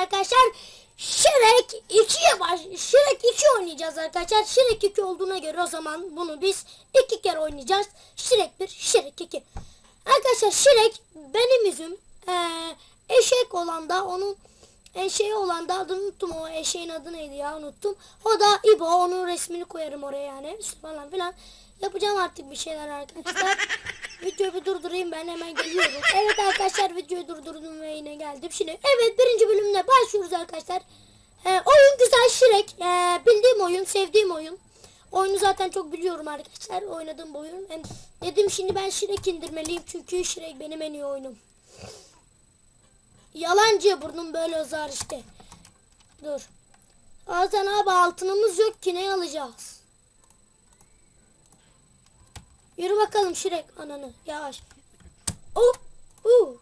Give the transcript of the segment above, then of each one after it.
arkadaşlar Shrek 2'ye baş Shrek 2 oynayacağız arkadaşlar. Shrek 2 olduğuna göre o zaman bunu biz iki kere oynayacağız. Shrek 1, Shrek 2. Arkadaşlar Shrek benim yüzüm. Ee, eşek olan da onun eşeği olan da adını unuttum o eşeğin adı neydi ya unuttum. O da İbo onun resmini koyarım oraya yani falan filan. Yapacağım artık bir şeyler arkadaşlar. Videoyu bir durdurayım ben hemen geliyorum. Evet arkadaşlar videoyu durdurdum ve yine geldim. Şimdi evet birinci bölümüne başlıyoruz arkadaşlar. Ee, oyun güzel Shrek. Ee, bildiğim oyun, sevdiğim oyun. Oyunu zaten çok biliyorum arkadaşlar. Oynadığım bu oyun. Hem dedim şimdi ben Shrek indirmeliyim çünkü Shrek benim en iyi oyunum. Yalancı burnum böyle uzar işte. Dur. Zaten abi altınımız yok ki ne alacağız? Yürü bakalım Şirek ananı yavaş. Oh. Uh.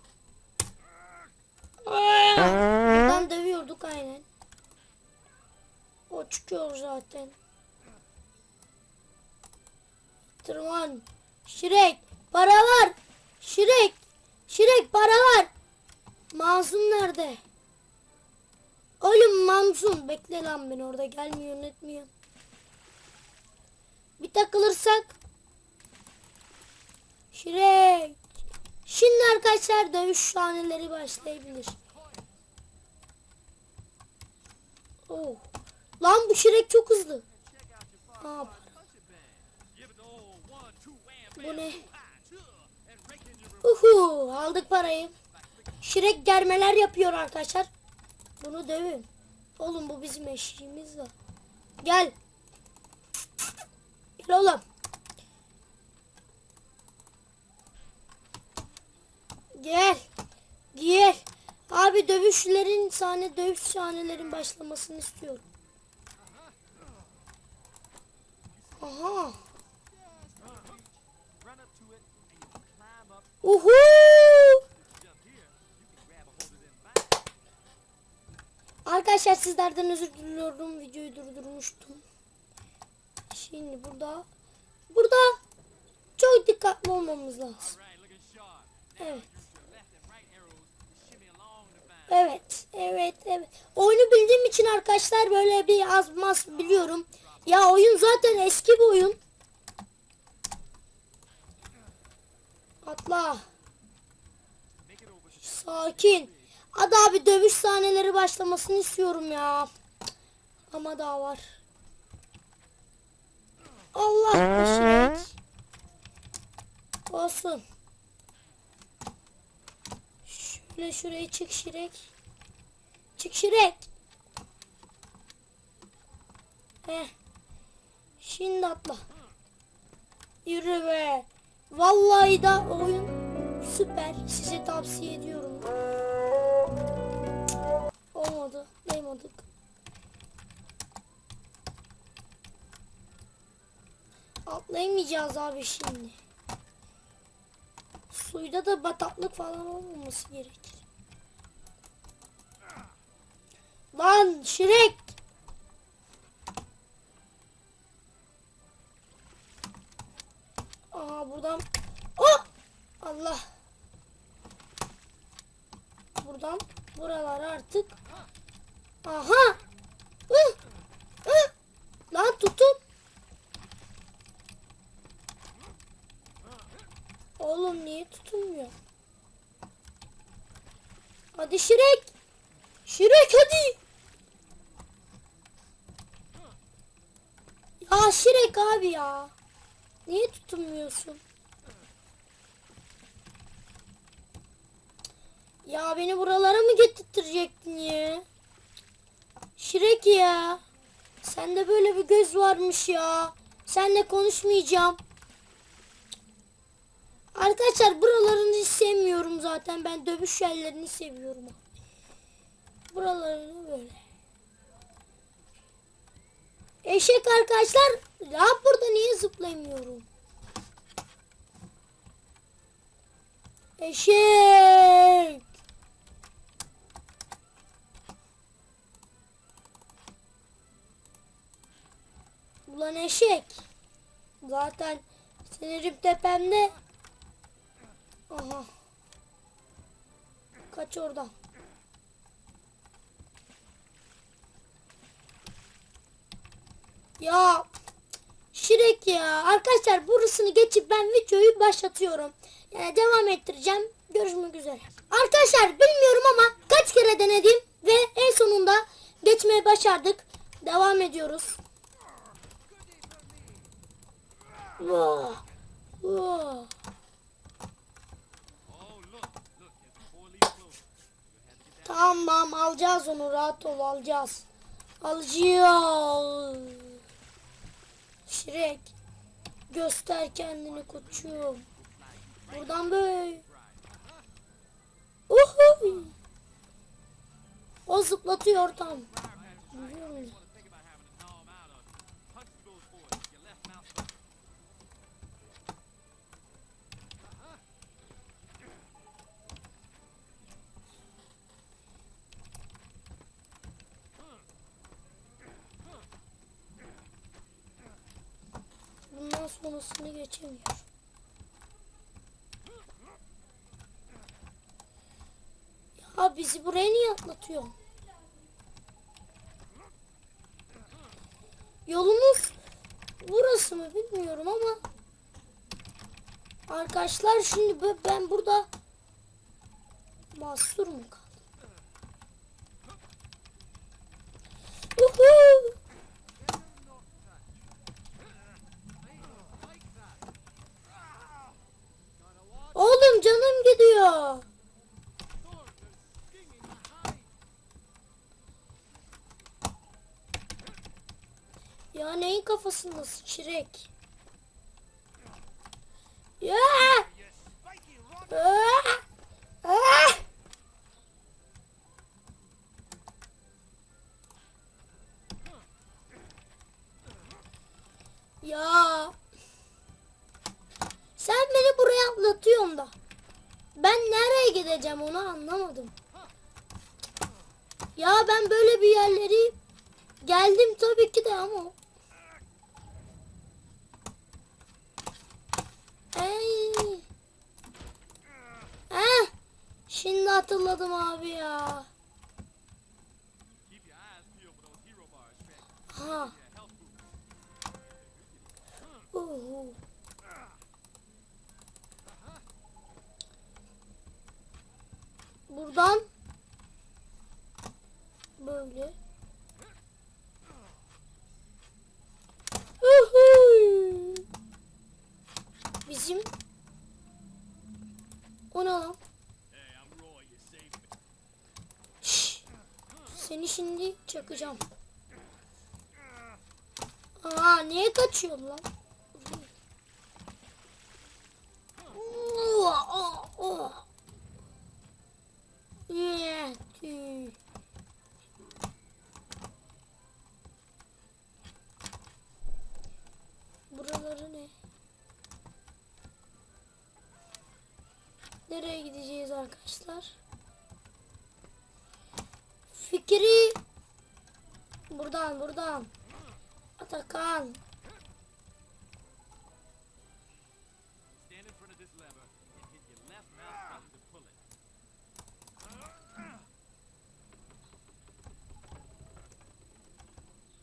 Buradan dövüyorduk aynen. O çıkıyor zaten. Tırman. Şirek para var. Şirek. Şirek para var. Mazlum nerede? Oğlum Mamsun bekle lan beni orada gelmiyor etmiyor. Bir takılırsak Şirek. Şimdi arkadaşlar dövüş sahneleri başlayabilir. Oh. Lan bu Şirek çok hızlı. Aa, bu ne? Uhu, aldık parayı. Şirek germeler yapıyor arkadaşlar. Bunu dövün. Oğlum bu bizim eşiğimiz var. Gel. Gel oğlum. Gel. Gel. Abi dövüşlerin sahne dövüş sahnelerin başlamasını istiyorum. Aha. Uhu. Arkadaşlar sizlerden özür diliyorum. Videoyu durdurmuştum. Şimdi burada burada çok dikkatli olmamız lazım. Evet. Evet, evet, evet. Oyunu bildiğim için arkadaşlar böyle bir az maz biliyorum. Ya oyun zaten eski bir oyun. Atla. Sakin. Hadi abi dövüş sahneleri başlamasını istiyorum ya. Ama daha var. Allah başına. Olsun. Şöyle şuraya çık Şirek. Çık Şirek. Heh. Şimdi atla. Yürü be. Vallahi da oyun süper. Size tavsiye ediyorum. Olmadı. Değmadık. Atlayamayacağız abi şimdi. Suyda da bataklık falan olmaması gerekir. Lan Şirek! Aa buradan... Oh! Allah! Buradan buralar artık... Aha! Hı! Hı! Lan tutun! Oğlum niye tutulmuyor? Hadi Şirek. Şirek hadi. Ya Şirek abi ya. Niye tutunmuyorsun? Ya beni buralara mı getirtecektin ya? Şirek ya. Sende böyle bir göz varmış ya. Seninle konuşmayacağım. Arkadaşlar buralarını hiç sevmiyorum zaten. Ben dövüş yerlerini seviyorum. Buralarını böyle. Eşek arkadaşlar. Ya burada niye zıplayamıyorum? Eşek. Ulan eşek. Zaten sinirim tepemde. Aha. Kaç oradan. Ya Şirek ya. Arkadaşlar burasını geçip ben videoyu başlatıyorum. Yani devam ettireceğim. Görüşmek üzere. Arkadaşlar bilmiyorum ama kaç kere denedim ve en sonunda geçmeye başardık. Devam ediyoruz. Whoa. Whoa. Tamam alacağız onu rahat ol alacağız. Alacağız. Şirek göster kendini koçum. Buradan böyle. Uhu. O zıplatıyor tam. Biliyorum. Bundan sonrasını geçemiyor. Ya bizi buraya niye atlatıyor? Yolumuz burası mı bilmiyorum ama Arkadaşlar şimdi ben- burada mahsur mu kaldım? Uhu! Gidiyor. Ya neyin kafasındasın Şirek? Ya! Ah! Nereye gideceğim onu anlamadım. Ya ben böyle bir yerleri geldim tabii ki de ama. Ey. Heh. Şimdi hatırladım abi ya. Ha. Uhu. Buradan böyle. Bizim o ne lan? Şşş. Seni şimdi çakacağım. Aa niye kaçıyorsun lan? Oh, oh, oh. Yeah, tüh. Buraları ne? Nereye gideceğiz arkadaşlar? Fikri. Buradan buradan. Atakan.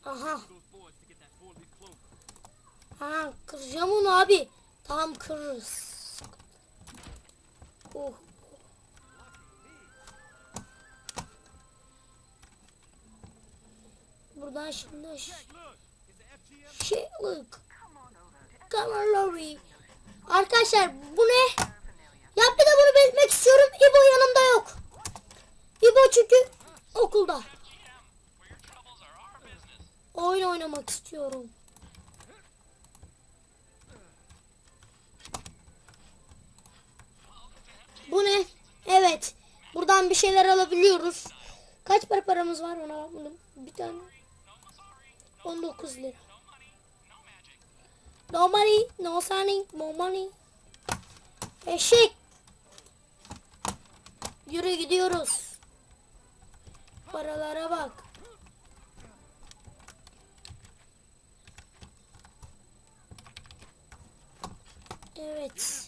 Aha. Those boards to get that four-leaf clover. ha kıracağım onu abi. Tam kırırız oh. Buradan şimdi ş- Look, is the FGM look. Come on Lori. Arkadaşlar bu ne? Ya bir de bunu belirtmek istiyorum. İbo yanımda yok. İbo çünkü okulda. Oyun oynamak istiyorum. Bu ne? Evet. Buradan bir şeyler alabiliyoruz. Kaç para paramız var ona bakmadım. Bir tane. 19 lira. No money, no sunny, no money. Eşek. Yürü gidiyoruz. Paralara bak. Evet.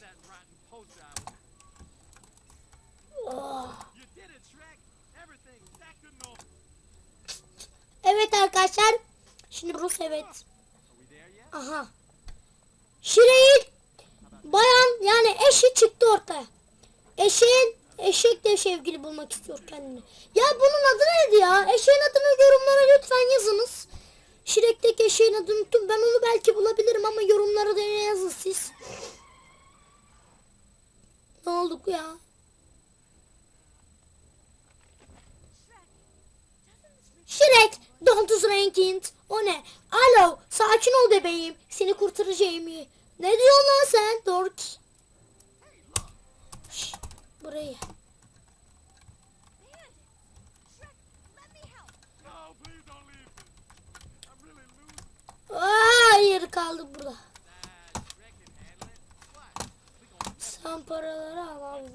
Evet arkadaşlar. Şimdi Rus evet. Aha. Şire'yi bayan yani eşi çıktı ortaya. Eşeğin eşek de sevgili bulmak istiyor kendini. Ya bunun adı neydi ya? Eşeğin adını yorumlara lütfen yazınız. Şirek'teki eşeğin adını unuttum. Ben onu belki bulabilirim ama yorumlara da yazın siz. Ne olduk ya? Şirek, don't use ranking. O ne? Alo, sakin ol bebeğim. Seni kurtaracağım. Ne diyorsun lan sen? Dork. Şş, burayı. Hayır kaldı burada. Sen paraları al abi.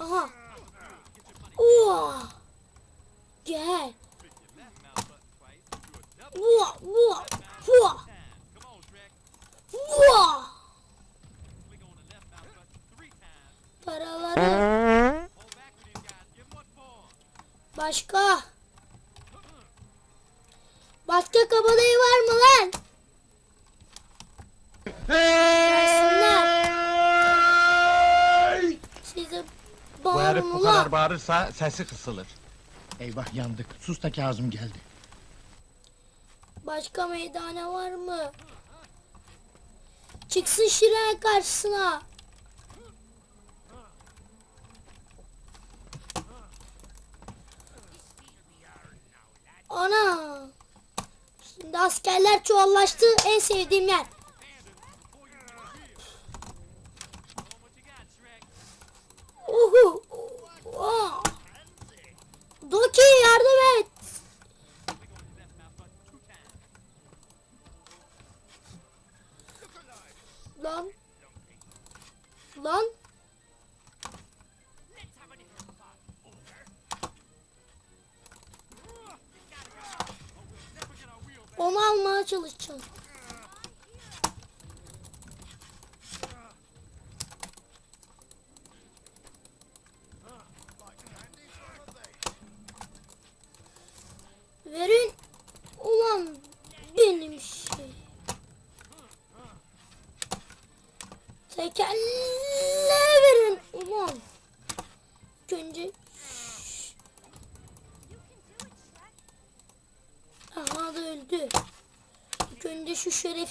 Aha. Uaa. Gel. Trick your left mouth button twice. Do a double Uaa, uaa, uaa, time. Come on, Shrek. uaa. Click on the left mouth button three times. Paraları. Başka. Başka kabadayı var mı lan? Gelsinler. Size Bu herif bağırın bu ulan. kadar bağırırsa sesi kısılır. Eyvah yandık. Sus da Kazım geldi. Başka meydane var mı? Çıksın Şiren karşısına. Ana. Şimdi askerler çuvallaştı. En sevdiğim yer. Almaya çalışacağım.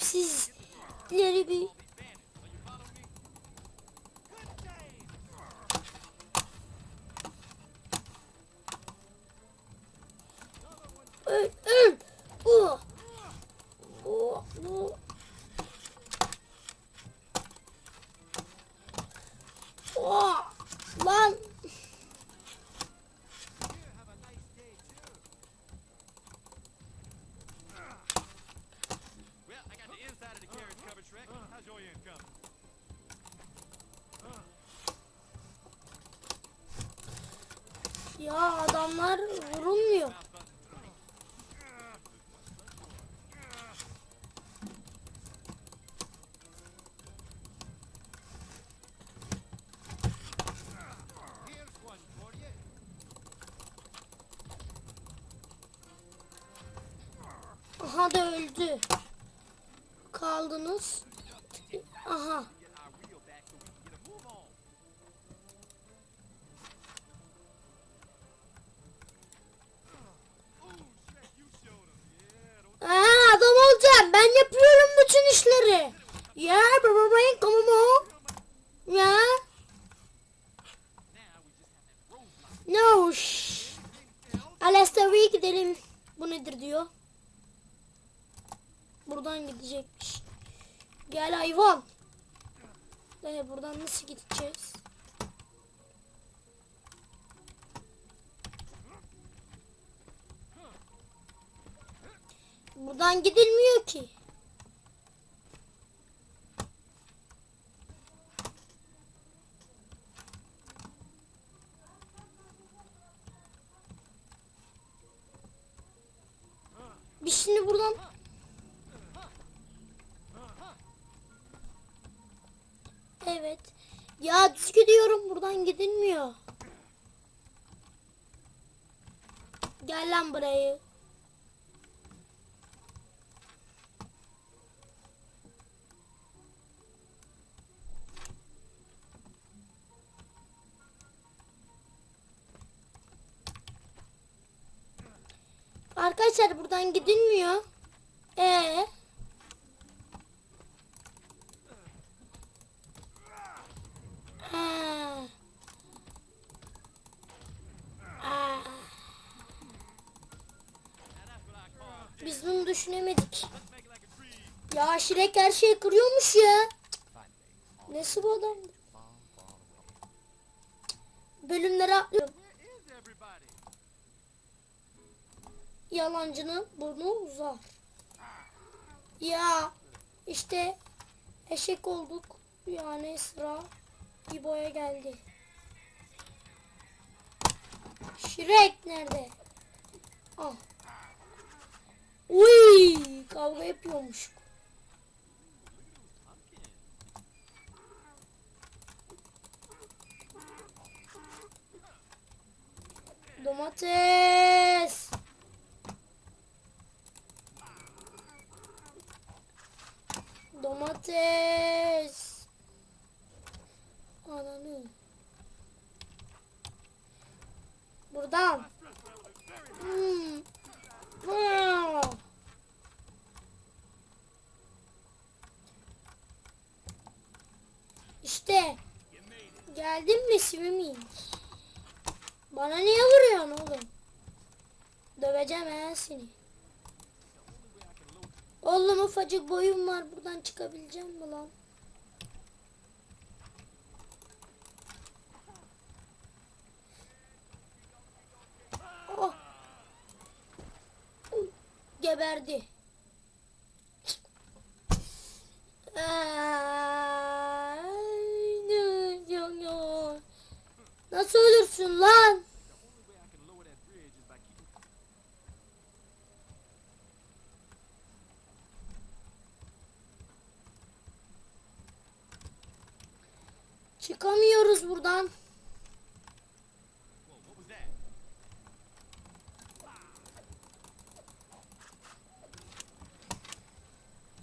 Şu şerefsizleri bir öl öl. Ee, buradan nasıl gideceğiz? Buradan gidilmiyor ki. Biz şimdi buradan Evet. Ya düz gidiyorum buradan gidilmiyor. Gel lan burayı. Arkadaşlar buradan gidilmiyor. Ee. Şirek her şeyi kırıyormuş ya. Nesi bu adam? Bölümleri atlıyorum. Yalancının burnu uzar. Ya işte eşek olduk. Yani sıra İbo'ya geldi. Şirek nerede? Ah. Uy, kavga yapıyormuş. Domates. Domates. Ananı. Buradan. Hmm. Aa. İşte. Geldim mi Swimming? Bana niye vuruyorsun oğlum? Seni. Oğlum ufacık boyum var. Buradan çıkabileceğim mi lan? Oh. Geberdi. Nasıl ölürsün lan? Buradan.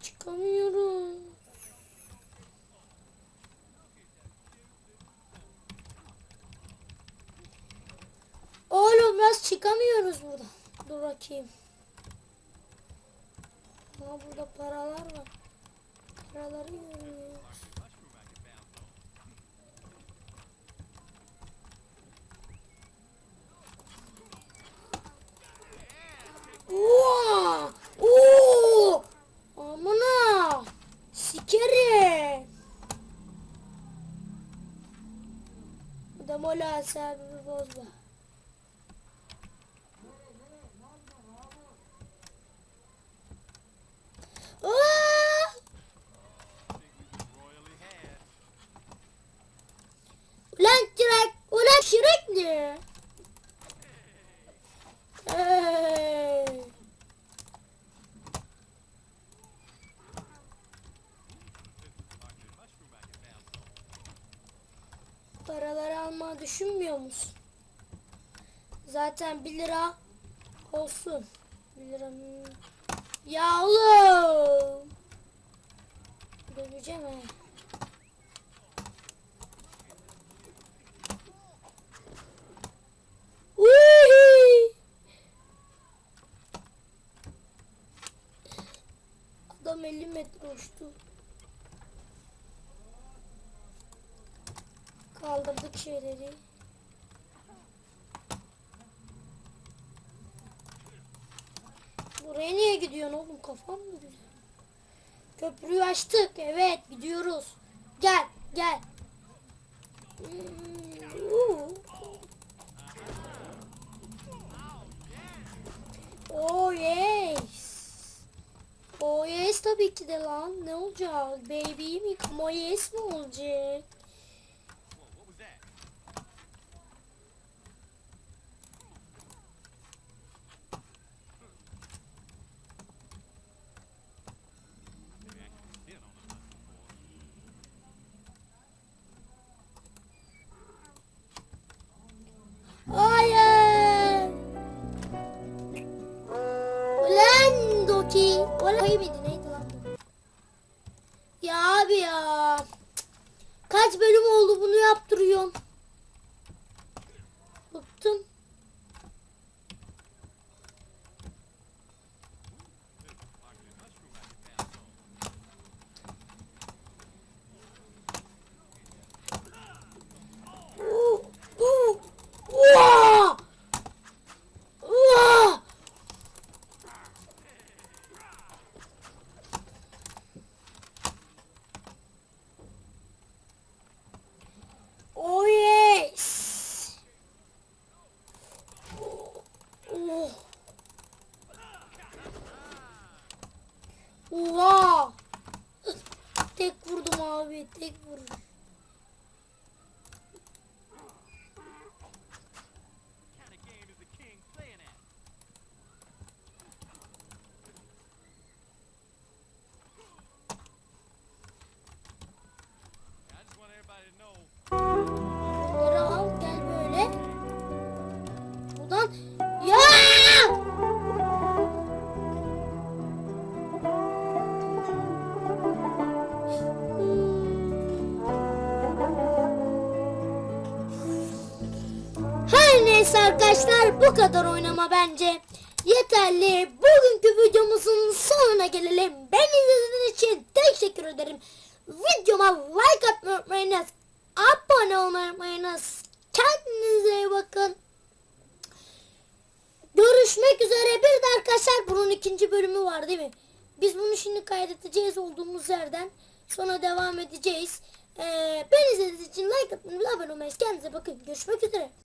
Çıkamıyoruz. Oğlum biraz çıkamıyoruz buradan. Dur bakayım. Ama burada paralar var. Paraları görmüyoruz. Asabimi bozma. Aa! Royally had. Ulan Şirek! Ulan Şirek ne? Hey! Mushroom I can bounce on. Paraları almayı düşünmüyor musun? Zaten 1 lira olsun. 1 lira mı? Ya oğlum. Döveceğim he. Adam 50 metre uçtu. Kaldırdık şeyleri. Buraya niye gidiyorsun oğlum kafam mı güzel? Köprüyü açtık evet gidiyoruz. Gel gel. Hmm. Oh yes. Oh yes tabii ki de lan. Ne olacak? Baby mi? On yes mi olacak? Arkadaşlar bu kadar oynama bence. Yeterli. Bugünkü videomuzun sonuna gelelim. Ben izlediğiniz için teşekkür ederim. Videoma like atmayı unutmayınız. Abone olmayı unutmayınız. Kendinize iyi bakın. Görüşmek üzere. Bir de arkadaşlar bunun ikinci bölümü var değil mi? Biz bunu şimdi kaydedeceğiz olduğumuz yerden. Sonra devam edeceğiz. Ee, ben izlediğiniz için like atmayı, abone olmayı, kendinize bakın. Görüşmek üzere.